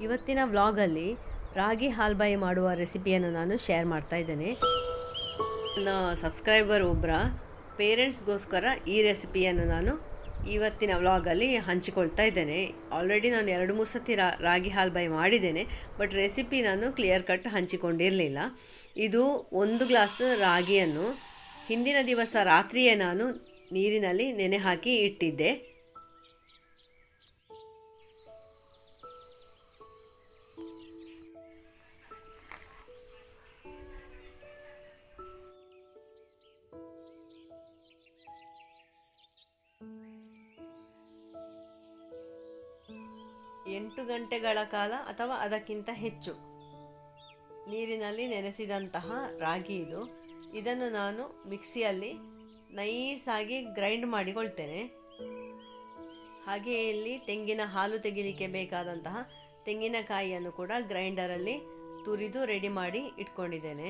ಇವತ್ತಿನ ವ್ಲಾಗಲ್ಲಿ ರಾಗಿ ಹಾಲ್ಬಾಯಿ ಮಾಡುವ ರೆಸಿಪಿಯನ್ನು ನಾನು ಶೇರ್ ಮಾಡ್ತಾ ಇದ್ದೇನೆ. ನನ್ನ ಸಬ್ಸ್ಕ್ರೈಬರ್ ಒಬ್ಬರ ಪೇರೆಂಟ್ಸ್ಗೋಸ್ಕರ ಈ ರೆಸಿಪಿಯನ್ನು ನಾನು ಇವತ್ತಿನ ವ್ಲಾಗಲ್ಲಿ ಹಂಚಿಕೊಳ್ತಾ ಇದ್ದೇನೆ. ಆಲ್ರೆಡಿ ನಾನು ಎರಡು ಮೂರು ಸತಿ ರಾ, ರಾಗಿ ಹಾಲ್ಬಾಯಿ ಮಾಡಿದ್ದೇನೆ, ಬಟ್ ರೆಸಿಪಿ ನಾನು ಕ್ಲಿಯರ್ ಕಟ್ ಹಂಚಿಕೊಂಡಿರಲಿಲ್ಲ. ಇದು ಒಂದು ಗ್ಲಾಸ್ ರಾಗಿಯನ್ನು ಹಿಂದಿನ ದಿವಸ ರಾತ್ರಿಯೇ ನಾನು ನೀರಿನಲ್ಲಿ ನೆನೆ ಹಾಕಿ ಇಟ್ಟಿದ್ದೆ. ಎಂಟು ಗಂಟೆಗಳ ಕಾಲ ಅಥವಾ ಅದಕ್ಕಿಂತ ಹೆಚ್ಚು ನೀರಿನಲ್ಲಿ ನೆನೆಸಿದಂತಹ ರಾಗಿ ಇದು. ಇದನ್ನು ನಾನು ಮಿಕ್ಸಿಯಲ್ಲಿ ನೈಸಾಗಿ ಗ್ರೈಂಡ್ ಮಾಡಿಕೊಳ್ತೇನೆ. ಹಾಗೆಯೇ ಇಲ್ಲಿ ತೆಂಗಿನ ಹಾಲು ತೆಗಿಲಿಕ್ಕೆ ಬೇಕಾದಂತಹ ತೆಂಗಿನಕಾಯಿಯನ್ನು ಕೂಡ ಗ್ರೈಂಡರಲ್ಲಿ ತುರಿದು ರೆಡಿ ಮಾಡಿ ಇಟ್ಕೊಂಡಿದ್ದೇನೆ.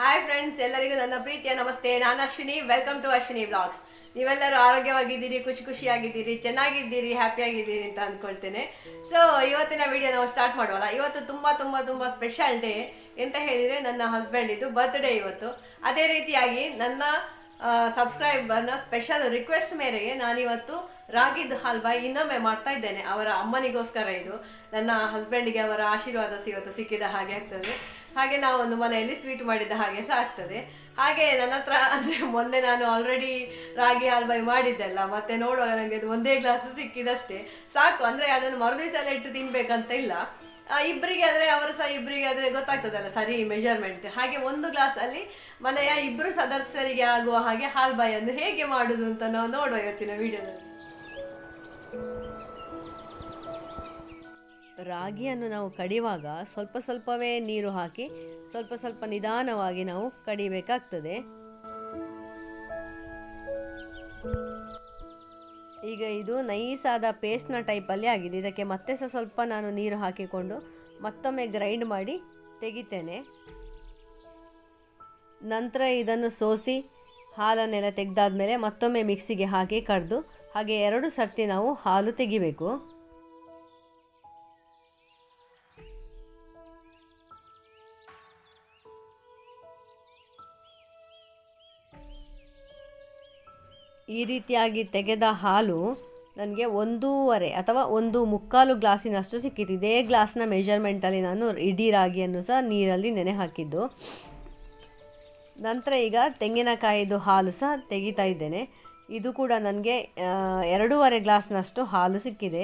ಹಾಯ್ ಫ್ರೆಂಡ್ಸ್ ಎಲ್ಲರಿಗೂ ನನ್ನ ಪ್ರೀತಿಯ ನಮಸ್ತೆ. ನಾನು Ashwini. Welcome to Ashwini blogs ನೀವೆಲ್ಲರೂ ಆರೋಗ್ಯವಾಗಿದ್ದೀರಿ, ಖುಷಿ ಖುಷಿಯಾಗಿದ್ದೀರಿ, ಚೆನ್ನಾಗಿದ್ದೀರಿ, ಹ್ಯಾಪಿಯಾಗಿದ್ದೀರಿ ಅಂತ ಅಂದ್ಕೊಳ್ತೇನೆ. ಸೊ ಇವತ್ತಿನ ವಿಡಿಯೋ ನಾವು ಸ್ಟಾರ್ಟ್ ಮಾಡುವಲ್ಲ ಇವತ್ತು ತುಂಬ ತುಂಬ ತುಂಬ ಸ್ಪೆಷಲ್ ಡೇ ಎಂತ ಹೇಳಿದರೆ ನನ್ನ ಹಸ್ಬೆಂಡ್ ಇದು ಬರ್ತ್ಡೇ ಇವತ್ತು. ಅದೇ ರೀತಿಯಾಗಿ ನನ್ನ ಸಬ್ಸ್ಕ್ರೈಬರ್ನ ಸ್ಪೆಷಲ್ ರಿಕ್ವೆಸ್ಟ್ ಮೇರೆಗೆ ನಾನಿವತ್ತು ರಾಗಿದ್ ಹಲ್ವಾ ಇನ್ನೊಮ್ಮೆ ಮಾಡ್ತಾ ಇದ್ದೇನೆ. ಅವರ ಅಮ್ಮನಿಗೋಸ್ಕರ ಇದು. ನನ್ನ ಹಸ್ಬೆಂಡಿಗೆ ಅವರ ಆಶೀರ್ವಾದ ಸಿಗುತ್ತೆ, ಸಿಕ್ಕಿದ ಹಾಗೆ ಆಗ್ತದೆ. ಹಾಗೆ ನಾವು ಒಂದು ಮನೆಯಲ್ಲಿ ಸ್ವೀಟ್ ಮಾಡಿದ ಹಾಗೆ ಸಹ ಆಗ್ತದೆ. ಹಾಗೆ ನನ್ನ ಹತ್ರ ಅಂದರೆ ಮೊನ್ನೆ ನಾನು ಆಲ್ರೆಡಿ ರಾಗಿ ಹಲ್ವಾಯಿ ಮಾಡಿದ್ದೆಲ್ಲ. ಮತ್ತೆ ನೋಡುವಾಗ ನನಗೆ ಅದು ಒಂದೇ ಗ್ಲಾಸ್ ಸಿಕ್ಕಿದಷ್ಟೇ. ಸಾಕು, ಅಂದರೆ ಅದನ್ನು ಮರುದಿವಸ ಎಲ್ಲ ಇಟ್ಟು ತಿನ್ಬೇಕಂತ ಇಲ್ಲ. ಆ, ಇಬ್ರಿಗೆ ಆದರೆ ಅವರು ಸಹ ಇಬ್ಬರಿಗೆ ಆದರೆ ಗೊತ್ತಾಗ್ತದಲ್ಲ ಸರಿ ಮೆಜರ್ಮೆಂಟ್ ಹಾಗೆ ಒಂದು ಗ್ಲಾಸಲ್ಲಿ ಮನೆಯ ಇಬ್ಬರು ಸದಸ್ಯರಿಗೆ ಆಗುವ ಹಾಗೆ ಹಾಲ್ಬಾಯನ್ನು ಹೇಗೆ ಮಾಡುದು ಅಂತ ನಾವು ನೋಡುವ ಇವತ್ತಿನ ವಿಡಿಯೋದಲ್ಲಿ. ರಾಗಿಯನ್ನು ನಾವು ಕಡಿವಾಗ ಸ್ವಲ್ಪ ಸ್ವಲ್ಪವೇ ನೀರು ಹಾಕಿ ಸ್ವಲ್ಪ ಸ್ವಲ್ಪ ನಿಧಾನವಾಗಿ ನಾವು ಕಡಿಬೇಕಾಗ್ತದೆ. ಈಗ ಇದು ನೈಸಾದ ಪೇಸ್ಟ್ನ ಟೈಪಲ್ಲಿ ಆಗಿದೆ. ಇದಕ್ಕೆ ಮತ್ತೆ ಸಹ ಸ್ವಲ್ಪ ನಾನು ನೀರು ಹಾಕಿಕೊಂಡು ಮತ್ತೊಮ್ಮೆ ಗ್ರೈಂಡ್ ಮಾಡಿ ತೆಗಿತೇನೆ. ನಂತರ ಇದನ್ನು ಸೋಸಿ ಹಾಲನ್ನೆಲ್ಲ ತೆಗೆದಾದ್ಮೇಲೆ ಮತ್ತೊಮ್ಮೆ ಮಿಕ್ಸಿಗೆ ಹಾಕಿ ಕಡ್ದು ಹಾಗೆ ಎರಡು ಸರ್ತಿ ನಾವು ಹಾಲು ತೆಗಿಬೇಕು. ಈ ರೀತಿಯಾಗಿ ತೆಗೆದ ಹಾಲು ನನಗೆ ಒಂದೂವರೆ ಅಥವಾ ಒಂದು ಮುಕ್ಕಾಲು ಗ್ಲಾಸಿನಷ್ಟು ಸಿಕ್ಕಿತು ಇದೇ ಗ್ಲಾಸ್ನ ಮೆಜರ್ಮೆಂಟಲ್ಲಿ ನಾನು ಇಡೀ ರಾಗಿಯನ್ನು ಸಹ ನೀರಲ್ಲಿ ನೆನೆ ಹಾಕಿದ್ದು. ನಂತರ ಈಗ ತೆಂಗಿನಕಾಯಿದು ಹಾಲು ಸಹ ತೆಗಿತಾ ಇದ್ದೇನೆ. ಇದು ಕೂಡ ನನಗೆ ಎರಡೂವರೆ ಗ್ಲಾಸ್ನಷ್ಟು ಹಾಲು ಸಿಕ್ಕಿದೆ.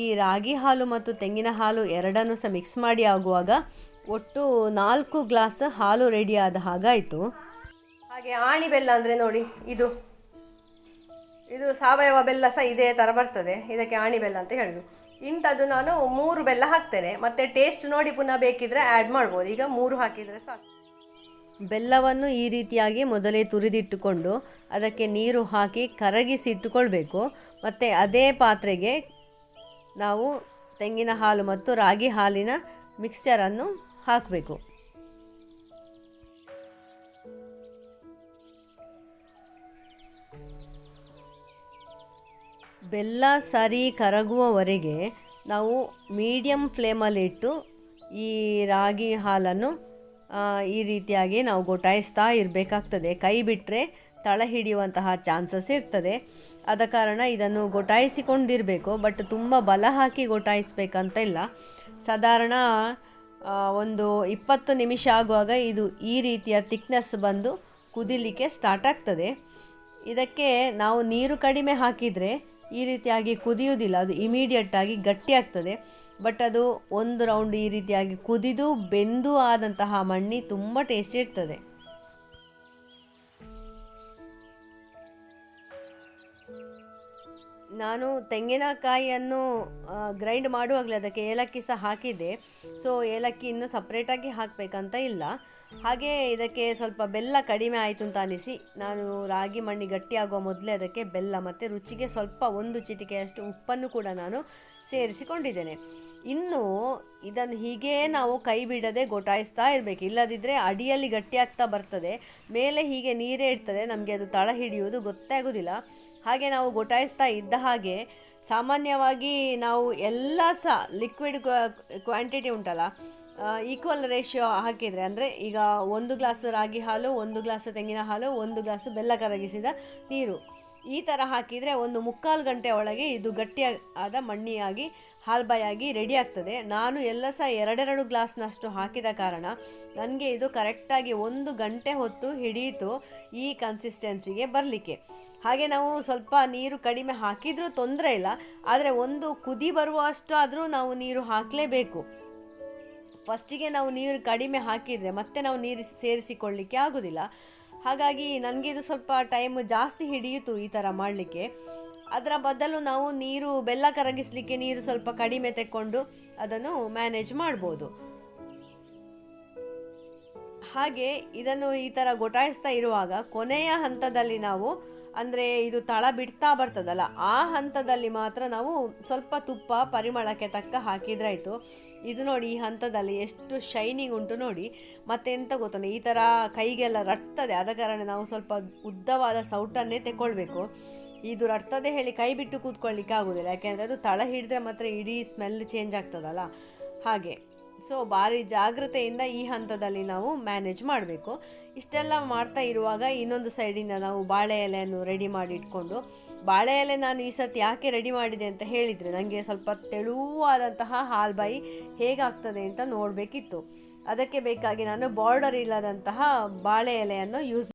ಈ ರಾಗಿ ಹಾಲು ಮತ್ತು ತೆಂಗಿನ ಹಾಲು ಎರಡನ್ನೂ ಸಹ ಮಿಕ್ಸ್ ಮಾಡಿ ಆಗುವಾಗ ಒಟ್ಟು ನಾಲ್ಕು ಗ್ಲಾಸ್ ಹಾಲು ರೆಡಿಯಾದ ಹಾಗಾಯಿತು. ಹಾಗೆ ಆಣಿ ಬೆಲ್ಲ ಅಂದರೆ ನೋಡಿ, ಇದು. ಇದು ಸಾವಯವ ಬೆಲ್ಲ ಸಹ ಇದೇ ಥರ ಬರ್ತದೆ. ಇದಕ್ಕೆ ಆಣಿ ಬೆಲ್ಲ ಅಂತ ಹೇಳೋದು. ಇಂಥದ್ದು ನಾನು ಮೂರು ಬೆಲ್ಲ ಹಾಕ್ತೇನೆ. ಮತ್ತು ಟೇಸ್ಟ್ ನೋಡಿ ಪುನಃ ಬೇಕಿದ್ರೆ ಆ್ಯಡ್ ಮಾಡ್ಬೋದು. ಈಗ ಮೂರು ಹಾಕಿದರೆ ಸಾಕು. ಬೆಲ್ಲವನ್ನು ಈ ರೀತಿಯಾಗಿ ಮೊದಲೇ ತುರಿದಿಟ್ಟುಕೊಂಡು ಅದಕ್ಕೆ ನೀರು ಹಾಕಿ ಕರಗಿಸಿ ಇಟ್ಟುಕೊಳ್ಬೇಕು. ಮತ್ತು ಅದೇ ಪಾತ್ರೆಗೆ ನಾವು ತೆಂಗಿನ ಹಾಲು ಮತ್ತು ರಾಗಿ ಹಾಲಿನ ಮಿಕ್ಸ್ಚರನ್ನು ಹಾಕಬೇಕು. ಬೆಲ್ಲ ಸರಿ ಕರಗುವವರೆಗೆ ನಾವು ಮೀಡಿಯಮ್ ಫ್ಲೇಮಲ್ಲಿಟ್ಟು ಈ ರಾಗಿ ಹಾಲನ್ನು ಈ ರೀತಿಯಾಗಿ ನಾವು ಗೊಟಾಯಿಸ್ತಾ ಇರಬೇಕಾಗ್ತದೆ. ಕೈ ಬಿಟ್ಟರೆ ತಳ ಹಿಡಿಯುವಂತಹ ಚಾನ್ಸಸ್ ಇರ್ತದೆ. ಆದ ಕಾರಣ ಇದನ್ನು ಗೊಟಾಯಿಸಿಕೊಂಡಿರಬೇಕು, ಬಟ್ ತುಂಬ ಬಲ ಹಾಕಿ ಗೊಟಾಯಿಸ್ಬೇಕಂತ ಇಲ್ಲ. ಸಾಧಾರಣ ಒಂದು ಇಪ್ಪತ್ತು ನಿಮಿಷ ಆಗುವಾಗ ಇದು ಈ ರೀತಿಯ ತಿಕ್ನೆಸ್ ಬಂದು ಕುದಿಲಿಕ್ಕೆ ಸ್ಟಾರ್ಟ್ ಆಗ್ತದೆ. ಇದಕ್ಕೆ ನಾವು ನೀರು ಕಡಿಮೆ ಹಾಕಿದರೆ ಈ ರೀತಿಯಾಗಿ ಕುದಿಯುವುದಿಲ್ಲ. ಅದು ಇಮಿಡಿಯೇಟಾಗಿ ಗಟ್ಟಿ ಆಗ್ತದೆ. ಬಟ್ ಅದು ಒಂದು ರೌಂಡ್ ಈ ರೀತಿಯಾಗಿ ಕುದಿದು ಬೆಂದು ಆದಂತಹ ಮಣ್ಣಿ ತುಂಬ ಟೇಸ್ಟಿ ಇರ್ತದೆ. ನಾನು ತೆಂಗಿನಕಾಯಿಯನ್ನು ಗ್ರೈಂಡ್ ಮಾಡುವಾಗಲೇ ಅದಕ್ಕೆ ಏಲಕ್ಕಿ ಸಹ ಹಾಕಿದ್ದೆ. ಸೊ ಏಲಕ್ಕಿ ಇನ್ನೂ ಸಪ್ರೇಟಾಗಿ ಹಾಕಬೇಕಂತ ಇಲ್ಲ. ಹಾಗೆ ಇದಕ್ಕೆ ಸ್ವಲ್ಪ ಬೆಲ್ಲ ಕಡಿಮೆ ಆಯಿತು ಅಂತ ಅನಿಸಿ. ನಾನು ರಾಗಿ ಮಣ್ಣಿ ಗಟ್ಟಿಯಾಗುವ ಮೊದಲೇ ಅದಕ್ಕೆ ಬೆಲ್ಲ ಮತ್ತು ರುಚಿಗೆ ಸ್ವಲ್ಪ ಒಂದು ಚಿಟಿಕೆಯಷ್ಟು ಉಪ್ಪನ್ನು ಕೂಡ ನಾನು ಸೇರಿಸಿಕೊಂಡಿದ್ದೇನೆ. ಇನ್ನು ಇದನ್ನು ಹೀಗೇ ನಾವು ಕೈ ಬಿಡದೆ ಗೊಟಾಯಿಸ್ತಾ ಇರಬೇಕು. ಇಲ್ಲದಿದ್ದರೆ ಅಡಿಯಲ್ಲಿ ಗಟ್ಟಿಯಾಗ್ತಾ ಬರ್ತದೆ. ಮೇಲೆ ಹೀಗೆ ನೀರೇ ಇರ್ತದೆ. ನಮಗೆ ಅದು ತಳ ಹಿಡಿಯುವುದು ಗೊತ್ತೇ ಆಗೋದಿಲ್ಲ ಹಾಗೆ ನಾವು ಗೊಟಾಯಿಸ್ತಾ ಇದ್ದ ಹಾಗೆ ಸಾಮಾನ್ಯವಾಗಿ ನಾವು ಎಲ್ಲ ಸಹ ಲಿಕ್ವಿಡ್ ಕ್ವಾಂಟಿಟಿ ಉಂಟಲ್ಲ ಈಕ್ವಲ್ ರೇಷಿಯೋ ಹಾಕಿದರೆ ಅಂದರೆ ಈಗ ಒಂದು ಗ್ಲಾಸ್ ರಾಗಿ ಹಾಲು, ಒಂದು ಗ್ಲಾಸ್ ತೆಂಗಿನ ಹಾಲು, ಒಂದು ಗ್ಲಾಸ್ ಬೆಲ್ಲ ಕರಗಿಸಿದ ನೀರು. ಈ ಥರ ಹಾಕಿದರೆ ಒಂದು ಮುಕ್ಕಾಲು ಗಂಟೆ ಒಳಗೆ ಇದು ಗಟ್ಟಿಯಾದ ಮಣ್ಣಿಯಾಗಿ, ಹಾಲ್ಬಾಯಾಗಿ ರೆಡಿ ಆಗ್ತದೆ. ನಾನು ಎಲ್ಲ ಸಹ ಎರಡೆರಡು ಗ್ಲಾಸ್ನಷ್ಟು ಹಾಕಿದ ಕಾರಣ ನನಗೆ ಇದು ಕರೆಕ್ಟಾಗಿ ಒಂದು ಗಂಟೆ ಹೊತ್ತು ಹಿಡಿಯಿತು ಈ ಕನ್ಸಿಸ್ಟೆನ್ಸಿಗೆ ಬರಲಿಕ್ಕೆ. ಹಾಗೆ ನಾವು ಸ್ವಲ್ಪ ನೀರು ಕಡಿಮೆ ಹಾಕಿದರೂ ತೊಂದರೆ ಇಲ್ಲ, ಆದರೆ ಒಂದು ಕುದಿ ಬರುವಷ್ಟು ಆದರೂ ನಾವು ನೀರು ಹಾಕಲೇಬೇಕು. ಫಸ್ಟಿಗೆ ನಾವು ನೀರು ಕಡಿಮೆ ಹಾಕಿದರೆ ಮತ್ತೆ ನಾವು ನೀರು ಸೇರಿಸಿಕೊಳ್ಳಿಕ್ಕೆ ಆಗೋದಿಲ್ಲ. ಹಾಗಾಗಿ ನನಗೆ ಇದು ಸ್ವಲ್ಪ ಟೈಮ್ ಜಾಸ್ತಿ ಹಿಡಿಯಿತು ಈ ಥರ ಮಾಡಲಿಕ್ಕೆ. ಅದರ ಬದಲು ನಾವು ನೀರು ಬೆಲ್ಲ ಕರಗಿಸಲಿಕ್ಕೆ ನೀರು ಸ್ವಲ್ಪ ಕಡಿಮೆ ತೆಕ್ಕೊಂಡು ಅದನ್ನು ಮ್ಯಾನೇಜ್ ಮಾಡ್ಬೋದು. ಹಾಗೆ ಇದನ್ನು ಈ ಥರ ಗೊಟಾಯಿಸ್ತಾ ಇರುವಾಗ ಕೊನೆಯ ಹಂತದಲ್ಲಿ ನಾವು ಅಂದರೆ ಇದು ತಳ ಬಿಡ್ತಾ ಬರ್ತದಲ್ಲ, ಆ ಹಂತದಲ್ಲಿ ಮಾತ್ರ ನಾವು ಸ್ವಲ್ಪ ತುಪ್ಪ ಪರಿಮಳಕ್ಕೆ ತಕ್ಕ ಹಾಕಿದ್ರಾಯಿತು. ಇದು ನೋಡಿ ಈ ಹಂತದಲ್ಲಿ ಎಷ್ಟು ಶೈನಿಂಗ್ ಉಂಟು ನೋಡಿ. ಮತ್ತೆ ಎಂತ ಗೊತ್ತುಂಟು, ಈ ಥರ ಕೈಗೆಲ್ಲ ರಟ್ತದೆ ಆದ ಕಾರಣ ನಾವು ಸ್ವಲ್ಪ ಉದ್ದವಾದ ಸೌಟನ್ನೇ ತೆಕ್ಕೊಳ್ಬೇಕು ಇದು ರಟ್ತದೆ ಹೇಳಿ ಕೈ ಬಿಟ್ಟು ಕೂತ್ಕೊಳ್ಳಿಕ್ಕೆ ಆಗೋದಿಲ್ಲ, ಯಾಕೆಂದರೆ ಅದು ತಳ ಹಿಡಿದ್ರೆ ಮಾತ್ರ ಇಡೀ ಸ್ಮೆಲ್ ಚೇಂಜ್ ಆಗ್ತದಲ್ಲ. ಹಾಗೆ ಸೊ ಭಾರಿ ಜಾಗ್ರತೆಯಿಂದ ಈ ಹಂತದಲ್ಲಿ ನಾವು ಮ್ಯಾನೇಜ್ ಮಾಡಬೇಕು. ಇಷ್ಟೆಲ್ಲ ಮಾಡ್ತಾ ಇರುವಾಗ ಇನ್ನೊಂದು ಸೈಡಿಂದ ನಾವು ಬಾಳೆ ಎಲೆಯನ್ನು ರೆಡಿ ಮಾಡಿ ಇಟ್ಕೊಂಡು, ಬಾಳೆ ಎಲೆ ನಾನು ಈ ಸತಿ ಯಾಕೆ ರೆಡಿ ಮಾಡಿದೆ ಅಂತ ಹೇಳಿದರೆ ನನಗೆ ಸ್ವಲ್ಪ ತೆಳುವಾದಂತಹ ಹಾಲ್ಬಾಯಿ ಹೇಗಾಗ್ತದೆ ಅಂತ ನೋಡಬೇಕಿತ್ತು. ಅದಕ್ಕೆ ಬೇಕಾಗಿ ನಾನು ಬಾರ್ಡರ್ ಇಲ್ಲದಂತಹ ಬಾಳೆ ಎಲೆಯನ್ನು ಯೂಸ್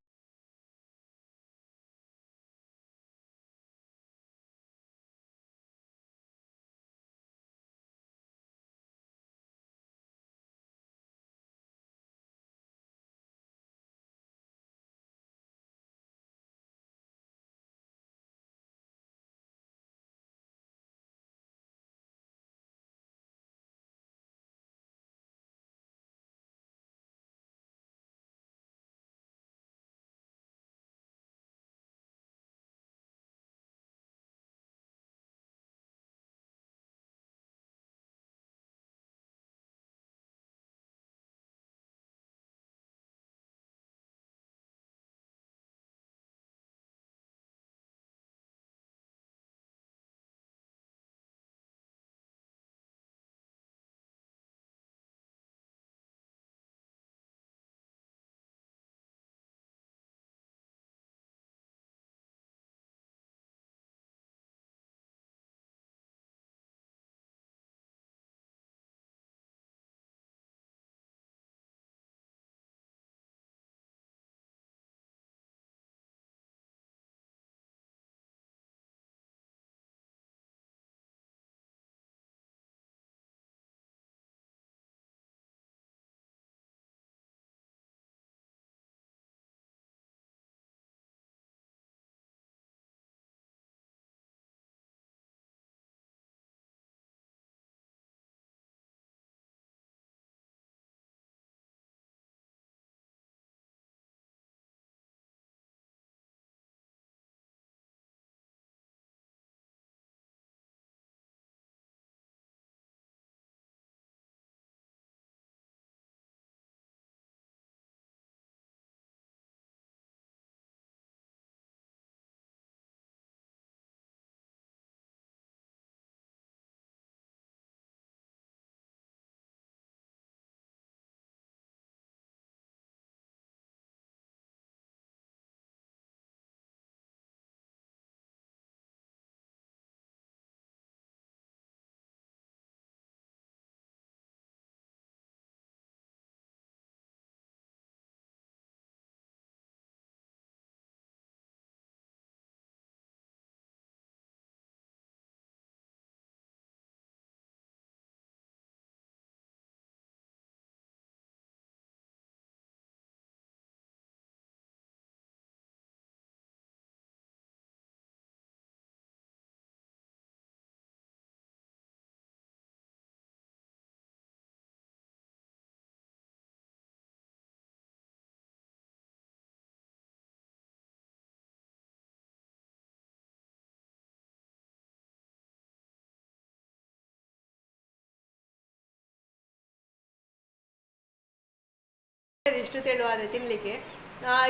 ಇಷ್ಟು ತೆಳುವಾದ್ರೆ ತಿನ್ನಲಿಕ್ಕೆ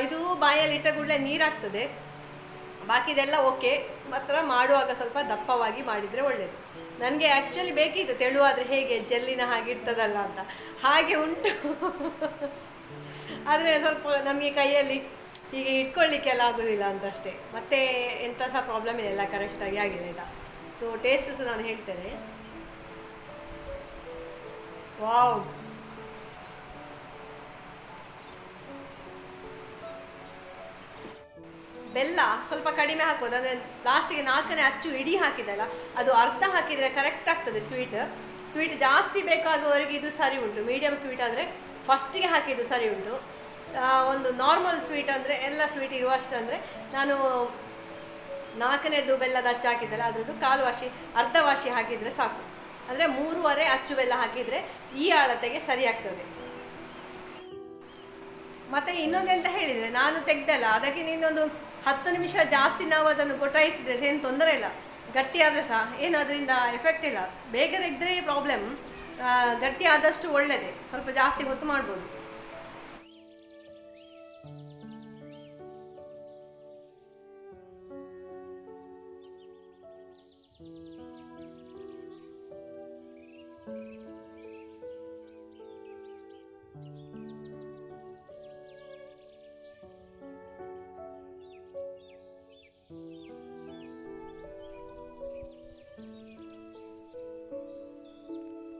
ಇದು ಬಾಯಲ್ಲಿ ಇಟ್ಟ ಕೂಡಲೇ ನೀರಾಗ್ತದೆ. ಬಾಕಿದೆಲ್ಲ ಓಕೆ. ಮಾತ್ರ ಮಾಡುವಾಗ ಸ್ವಲ್ಪ ದಪ್ಪವಾಗಿ ಮಾಡಿದರೆ ಒಳ್ಳೆಯದು ನನಗೆ ಆ್ಯಕ್ಚುಲಿ ಬೇಕಿತ್ತು ತೆಳುವಾದರೆ ಹೇಗೆ ಜೆಲ್ಲಿನ ಹಾಗೆ ಇರ್ತದಲ್ಲ ಅಂತ. ಹಾಗೆ ಉಂಟು. ಆದರೆ ಸ್ವಲ್ಪ ನಮಗೆ ಕೈಯಲ್ಲಿ ಹೀಗೆ ಇಟ್ಕೊಳ್ಳಿಕ್ಕೆಲ್ಲ ಆಗೋದಿಲ್ಲ ಅಂತಷ್ಟೇ. ಮತ್ತೆ ಎಂಥ ಸಹ ಪ್ರಾಬ್ಲಮ್ ಇಲ್ಲ ಎಲ್ಲ ಕರೆಕ್ಟಾಗಿ ಆಗಿದೆ ಆಯಿತಾ ಸೊ ಟೇಸ್ಟ್ ಸಹ ನಾನು ಹೇಳ್ತೇನೆ. ವಾವ್ ಬೆಲ್ಲ ಸ್ವಲ್ಪ ಕಡಿಮೆ ಹಾಕ್ಬೋದು, ಅಂದರೆ ಲಾಸ್ಟಿಗೆ ನಾಲ್ಕನೇ ಅಚ್ಚು ಇಡೀ ಹಾಕಿದಲ್ಲ, ಅದು ಅರ್ಧ ಹಾಕಿದರೆ ಕರೆಕ್ಟ್ ಆಗ್ತದೆ ಸ್ವೀಟ್ ಸ್ವೀಟ್ ಜಾಸ್ತಿ ಬೇಕಾಗುವವರೆಗೆ ಇದು ಸರಿ ಉಂಟು. ಮೀಡಿಯಮ್ ಸ್ವೀಟ್ ಆದರೆ ಫಸ್ಟಿಗೆ ಹಾಕಿದ್ದು ಸರಿ ಉಂಟು. ಒಂದು ನಾರ್ಮಲ್ ಸ್ವೀಟ್ ಅಂದರೆ ಎಲ್ಲ ಸ್ವೀಟ್ ಇರುವಷ್ಟು ಅಂದರೆ ನಾನು ನಾಲ್ಕನೇದು ಬೆಲ್ಲದ ಅಚ್ಚು ಹಾಕಿದ್ದಲ್ಲ, ಅದರದ್ದು ಕಾಲು ವಾಶಿ ಅರ್ಧ ವಾಶಿ ಹಾಕಿದರೆ ಸಾಕು. ಅಂದರೆ ಮೂರುವರೆ ಅಚ್ಚು ಬೆಲ್ಲ ಹಾಕಿದರೆ ಈ ಅಳತೆಗೆ ಸರಿ ಆಗ್ತದೆ. ಮತ್ತೆ ಇನ್ನೊಂದೆಂತ ಹೇಳಿದರೆ, ನಾನು ತೆಗ್ದಲ್ಲ, ಅದಕ್ಕೆ ಇನ್ನೊಂದು ಹತ್ತು ನಿಮಿಷ ಜಾಸ್ತಿ ನಾವು ಅದನ್ನು ಗೊಟಾಯಿಸಿದ್ರೆ ಏನು ತೊಂದರೆ ಇಲ್ಲ. ಗಟ್ಟಿ ಆದರೆ ಸಹ ಏನು ಅದರಿಂದ ಎಫೆಕ್ಟ್ ಇಲ್ಲ. ಬೇಗ ತೆಗೆದ್ರೆ ಪ್ರಾಬ್ಲಮ್ ಗಟ್ಟಿ ಆದಷ್ಟು ಒಳ್ಳೆಯದೇ ಸ್ವಲ್ಪ ಜಾಸ್ತಿ ಹೊತ್ತು ಮಾಡ್ಬೋದು.